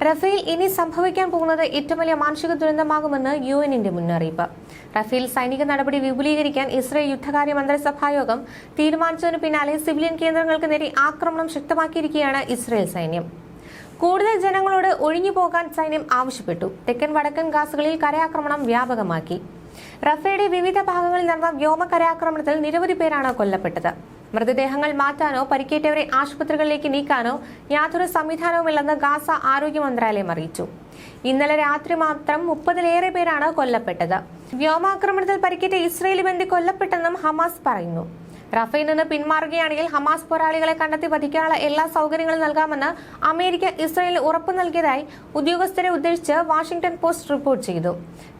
Rafale ഇനി സംഭവിക്കാൻ പോകുന്നത് ഏറ്റവും വലിയ മാനുഷിക ദുരന്തമാകുമെന്ന് യു എന്നിന്റെ മുന്നറിയിപ്പ്. റഫേൽ സൈനിക നടപടി വിപുലീകരിക്കാൻ ഇസ്രയേൽ യുദ്ധകാര്യ മന്ത്രിസഭായോഗം തീരുമാനിച്ചതിനു പിന്നാലെ സിവിലിയൻ കേന്ദ്രങ്ങൾക്ക് നേരെ ആക്രമണം ശക്തമാക്കിയിരിക്കുകയാണ് ഇസ്രയേൽ സൈന്യം. കൂടുതൽ ജനങ്ങളോട് ഒഴിഞ്ഞു പോകാൻ സൈന്യം ആവശ്യപ്പെട്ടു. തെക്കൻ വടക്കൻ ഗാസുകളിൽ കരയാക്രമണം വ്യാപകമാക്കി. റഫേയുടെ വിവിധ ഭാഗങ്ങളിൽ നടന്ന വ്യോമ കരയാക്രമണത്തിൽ നിരവധി പേരാണ് കൊല്ലപ്പെട്ടത്. മൃതദേഹങ്ങൾ മാറ്റാനോ പരിക്കേറ്റവരെ ആശുപത്രികളിലേക്ക് നീക്കാനോ യാതൊരു സംവിധാനവുമില്ലെന്ന് ഗാസ ആരോഗ്യ മന്ത്രാലയം അറിയിച്ചു. ഇന്നലെ രാത്രി മാത്രം മുപ്പതിലേറെ പേരാണ് കൊല്ലപ്പെട്ടത്. വ്യോമാക്രമണത്തിൽ പരിക്കേറ്റ ഇസ്രയേലി ബന്ധി കൊല്ലപ്പെട്ടെന്നും ഹമാസ് പറയുന്നു. റഫയിൽ നിന്ന് പിന്മാറുകയാണെങ്കിൽ ഹമാസ് പോരാളികളെ കണ്ടെത്തി വധിക്കാനുള്ള എല്ലാ സൗകര്യങ്ങളും നൽകാമെന്ന് അമേരിക്ക ഇസ്രയേലിന് ഉറപ്പ് നൽകിയതായി ഉദ്യോഗസ്ഥരെ ഉദ്ദേശിച്ച് വാഷിംഗ്ടൺ പോസ്റ്റ് റിപ്പോർട്ട് ചെയ്തു.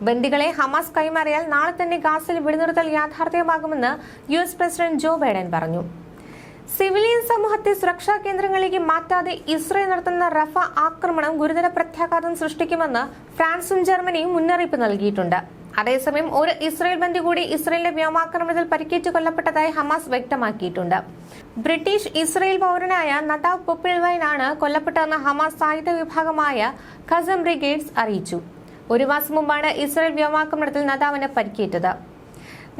ബന്ദികളെ ഹമാസ് കൈമാറിയാൽ നാളെ തന്നെ ഗാസിൽ വെടിനിർത്തൽ യാഥാർത്ഥ്യമാകുമെന്ന് U S president Joe Biden പറഞ്ഞു. സിവിലിയൻ സമൂഹത്തെ സുരക്ഷാ കേന്ദ്രങ്ങളിലേക്ക് മാറ്റാതെ ഇസ്രയേൽ നടത്തുന്ന റഫ ആക്രമണം ഗുരുതര പ്രത്യാഘാതം സൃഷ്ടിക്കുമെന്ന് ഫ്രാൻസും ജർമ്മനിയും മുന്നറിയിപ്പ് നൽകിയിട്ടുണ്ട്. അതേസമയം ഒരു ഇസ്രയേൽ ബന്ധു കൂടി ഇസ്രയേലിന്റെ വ്യോമാക്രമണത്തിൽ പരിക്കേറ്റ് കൊല്ലപ്പെട്ടതായി ഹമാസ് വ്യക്തമാക്കിയിട്ടുണ്ട്. ബ്രിട്ടീഷ് ഇസ്രയേൽ പൗരനായ നദാവ് പൊപ്പിൾവൈനാണ് കൊല്ലപ്പെട്ടതെന്ന് ഹമാസ് സായുധ വിഭാഗമായ ഖസം ബ്രിഗേഡ്സ് അറിയിച്ചു. ഒരു മാസം മുമ്പാണ് ഇസ്രയേൽ വ്യോമാക്രമണത്തിൽ നദാവിന് പരിക്കേറ്റത്.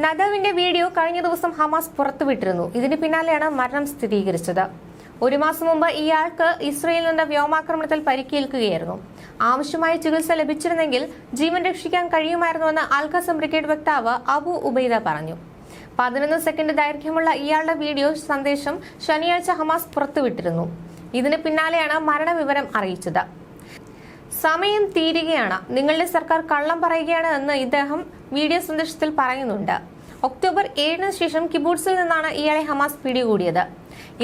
നദാവിന്റെ വീഡിയോ കഴിഞ്ഞ ദിവസം ഹമാസ് പുറത്തുവിട്ടിരുന്നു. ഇതിന് പിന്നാലെയാണ് മരണം സ്ഥിരീകരിച്ചത്. ഒരു മാസം മുമ്പ് ഇയാൾക്ക് ഇസ്രയേലിൽ നിന്ന് വ്യോമാക്രമണത്തിൽ പരിക്കേൽക്കുകയായിരുന്നു. ആവശ്യമായ ചികിത്സ ലഭിച്ചിരുന്നെങ്കിൽ ജീവൻ രക്ഷിക്കാൻ കഴിയുമായിരുന്നുവെന്ന് അൽഖസം ബ്രിഗേഡ് വക്താവ് അബു ഉബൈദ പറഞ്ഞു. പതിനൊന്ന് സെക്കൻഡ് ദൈർഘ്യമുള്ള ഇയാളുടെ വീഡിയോ സന്ദേശം ശനിയാഴ്ച ഹമാസ് പുറത്തുവിട്ടിരുന്നു. ഇതിന് പിന്നാലെയാണ് മരണവിവരം അറിയിച്ചത്. സമയം തീരുകയാണ്. നിങ്ങളുടെ സർക്കാർ കള്ളം പറയുകയാണ് എന്ന് ഇദ്ദേഹം വീഡിയോ സന്ദേശത്തിൽ പറയുന്നുണ്ട്. ഒക്ടോബർ ഏഴിന് ശേഷം കിബൂട്സിൽ നിന്നാണ് ഇയാളെ ഹമാസ് പിടികൂടിയത്.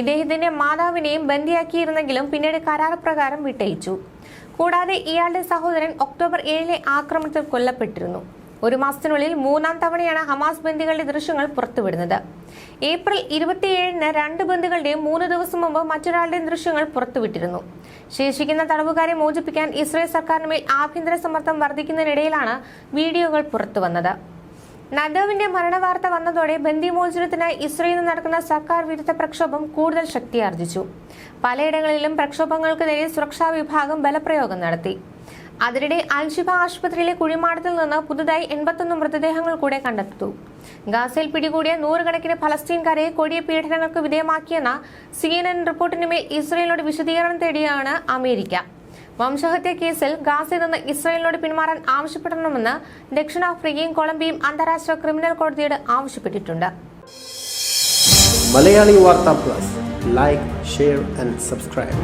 ഇദ്ദേഹത്തിന്റെ മാതാവിനെയും ബന്ദിയാക്കിയിരുന്നെങ്കിലും പിന്നീട് കരാർ പ്രകാരം വിട്ടയച്ചു. കൂടാതെ ഇയാളുടെ സഹോദരൻ ഒക്ടോബർ ഏഴിലെ ആക്രമണത്തിൽ കൊല്ലപ്പെട്ടിരുന്നു. ഒരു മാസത്തിനുള്ളിൽ മൂന്നാം തവണയാണ് ഹമാസ് ബന്ദികളുടെ ദൃശ്യങ്ങൾ പുറത്തുവിടുന്നത്. ഏപ്രിൽ ഇരുപത്തിയേഴിന് രണ്ട് ബന്ദികളുടെയും മൂന്ന് ദിവസം മുമ്പ് മറ്റൊരാളുടെയും ദൃശ്യങ്ങൾ പുറത്തുവിട്ടിരുന്നു. ശേഷിക്കുന്ന തടവുകാരെ മോചിപ്പിക്കാൻ ഇസ്രയേൽ സർക്കാരിന് മേൽ ആഭ്യന്തര സമ്മർദ്ദം വർദ്ധിക്കുന്നതിനിടയിലാണ് വീഡിയോകൾ പുറത്തുവന്നത്. നദാവിന്റെ മരണവാർത്ത വന്നതോടെ ബന്ദിമോചനത്തിനായി ഇസ്രയേലിൽ നടക്കുന്ന സർക്കാർ വിരുദ്ധ പ്രക്ഷോഭം കൂടുതൽ ശക്തിയാർജിച്ചു. പലയിടങ്ങളിലും പ്രക്ഷോഭങ്ങൾക്ക് നേരെ സുരക്ഷാ വിഭാഗം ബലപ്രയോഗം നടത്തി. അതിനിടെ അൽഷിബ ആശുപത്രിയിലെ കുഴിമാടത്തിൽ നിന്ന് പുതുതായി എൺപത്തൊന്ന് മൃതദേഹങ്ങൾ കൂടെ കണ്ടെത്തു ഗാസയിൽ പിടികൂടിയ നൂറുകണക്കിന് ഫലസ്തീൻകാരെ കൊടിയ പീഡനങ്ങൾക്ക് വിധേയമാക്കിയെന്ന സി എൻ എൻ റിപ്പോർട്ടിനുമേൽ ഇസ്രയേലിനോട് വിശദീകരണം തേടിയാണ് അമേരിക്ക. വംശഹത്യ കേസിൽ ഗാസയിൽ നിന്ന് ഇസ്രയേലിനോട് പിന്മാറാൻ ആവശ്യപ്പെടണമെന്ന് ദക്ഷിണാഫ്രിക്കയും കൊളംബിയയും അന്താരാഷ്ട്ര ക്രിമിനൽ കോടതിയോട് ആവശ്യപ്പെട്ടിട്ടുണ്ട്. മലയാളി വാർത്താ plus. Like share and subscribe